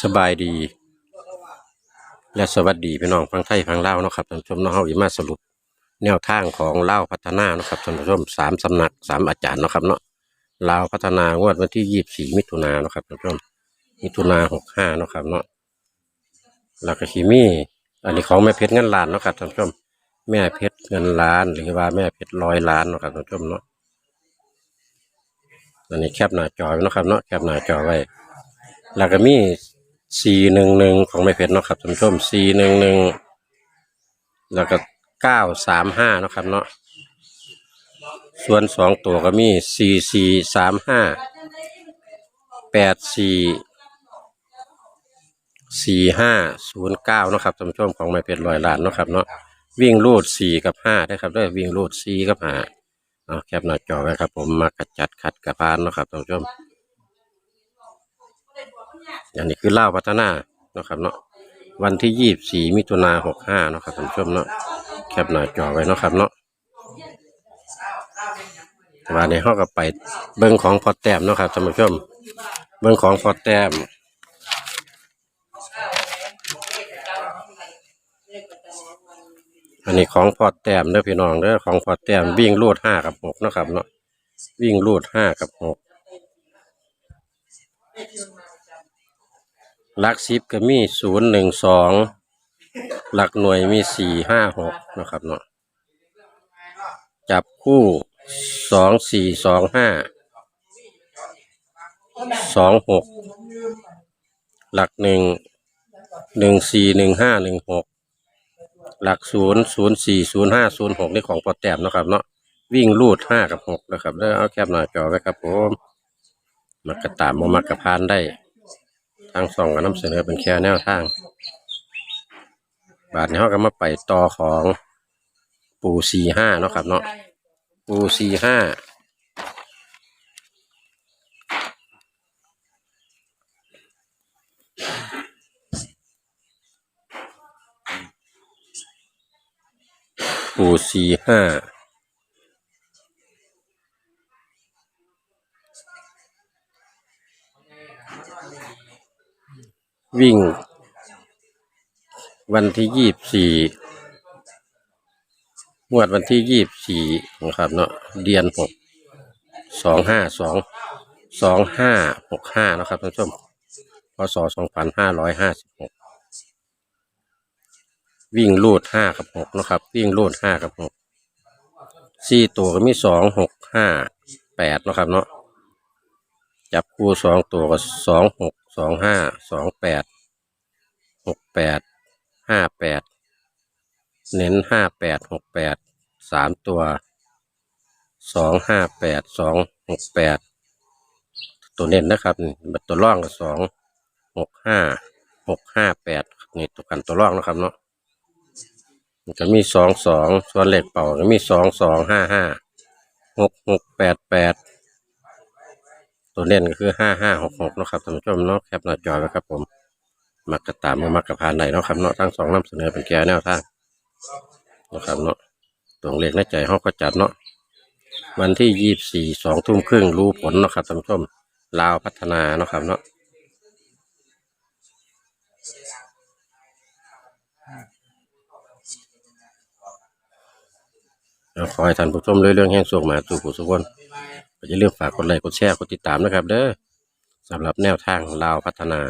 สบายดี และสวัสดีพี่น้องฟังไทยฟังเลาเนาะครับท่านผู้ชมเนาะเฮาอีมาสรุป แนวทางของเลาพัฒนาเนาะครับท่านผู้ชมสามสำนักสามอาจารย์เนาะครับเนาะเลาพัฒนางวดวันที่ยี่สี่มิถุนายนเนาะครับท่านผู้ชมมิถุนาหกห้าเนาะครับเนาะแล้วก็ขีมีอันนี้ของแม่เพชรเงินล้านเนาะครับท่านผู้ชม แม่เพชรเงินล้านหรือว่าแม่เพชรร้อยล้านเนาะครับท่านผู้ชมเนาะ อันนี้แคปหน้าจอไว้เนาะครับเนาะแคปหน้าจอไว้ แล้วก็มีสี่หนึ่งหนึ่งของแม่เพชรเนาะครับท่านผู้ชมสี่หนึ่งหนึ่งแล้วก็เก้าสามห้านาะครับเนาะส่วนสองตัวก็มีสี่สี่สามห้าแปดสี่สี่ห้าศูนย์เก้านาะครับท่านผู้ชมของแม่เพชรลอยล้านเนาะครับเนาะวิ่งรูดสี่กับห้าได้ครับด้วยวิ่งรูดสี่กับห้า เอาแคปหน้าจอไว้ครับ ผมมากระจัดขัดกระพานเนาะครับท่านผู้ชมอย่างนี้คือเล่าพัฒนาเนาะครับเนาะวันที่ยี่สี่มิถุนาหกห้าเนาะครับท่านผู้ชมเนาะแคปหน้าจอไว้เนาะครับเนาะวันนี้เขาก็ไปเบิ้งของพอแต้มเนาะครับท่านผู้ชมเบิ้งของพอแต้ม อันนี้ของพอแต้มเด้อพี่น้องเด้อของพอแต้มวิ่งลูดห้ากับหกเนาะครับเนาะวิ่งลูดห้ากับหกหลักสิบก็มีศูนย์หนึ่งสองหลักหน่วยมีสี่ห้าหกนะครับเนาะจับคู่สองสี่สองห้าสองหกหลักหนึ่งหนึ่งสี่หนึ่งห้าหนึ่งหก หลักศูนย์ศูนย์สี่ศูนย์ห้าศูนย์หกนี่ของปอแต้มนะครับเนาะวิ่งลูดห้ากับหกนะครับแล้วเอาแคบหน้าจอไว้ครับผมมักกระตามมามากระพานได้ ทางส่องกับน้ำเสนอเป็นแค่แนวทาง บาทนี้เขาก็มาไปต่อของปูสี่ห้าเนาะครับเนาะปูสี่ห้า ปูสี่ห้าวิ่ง วันที่ยี่บสี่งวดวันที่ยี่บสี่นะครับเนาะเดือนหกสองห้าสองสองห้าหกห้านะครับท่านผู้ชมพศสองพันห้าร้อยห้าสิบหก วิ่งลูดห้ากับหกนะครับ วิ่งลูดห้ากับหกสี่ตัวก็มีสองหกห้าแปดนะครับเนาะจับคู่สองตัวก็สองหกสองห้าสองแปดหกแปดห้าแปดเน้นห้าแปดหกแปดสามตัวสองห้าแปดสองหกแปดตัวเน้นนะครับตัวร่องก็สองหกห้าหกห้าแปดนี่ตัวกันตัวร่องนะครับเนาะ ก็มีสองสองส่วนเลขเป่าก็มีสองสองห้าห้าหกหกแปดแปดตัวเน้นก็คือห้าห้าหกหกนะครับท่านผู้ชมเนาะแคปหน้าจอไว้ครับผมมักกระตามมักกระพานไหนเนาะครับเนาะทั้งสองนำเสนอเป็นแก่แนวทางนะครับเนาะตรงเลขในใจห้องก็จัดเนาะวันที่ยี่สี่สองทุ่มครึ่งรู้ผลเนาะครับท่านผู้ชมลาวพัฒนาเนาะครับเนาะ แล้วขอให้ท่านผู้ชมเรื่องแห่งสุขมาสู่ผู้สุขคนก็อย่าลืมฝากกดไลค์กดแชร์กดติดตามนะครับ เด้อสำหรับแนวทางลาวพัฒนา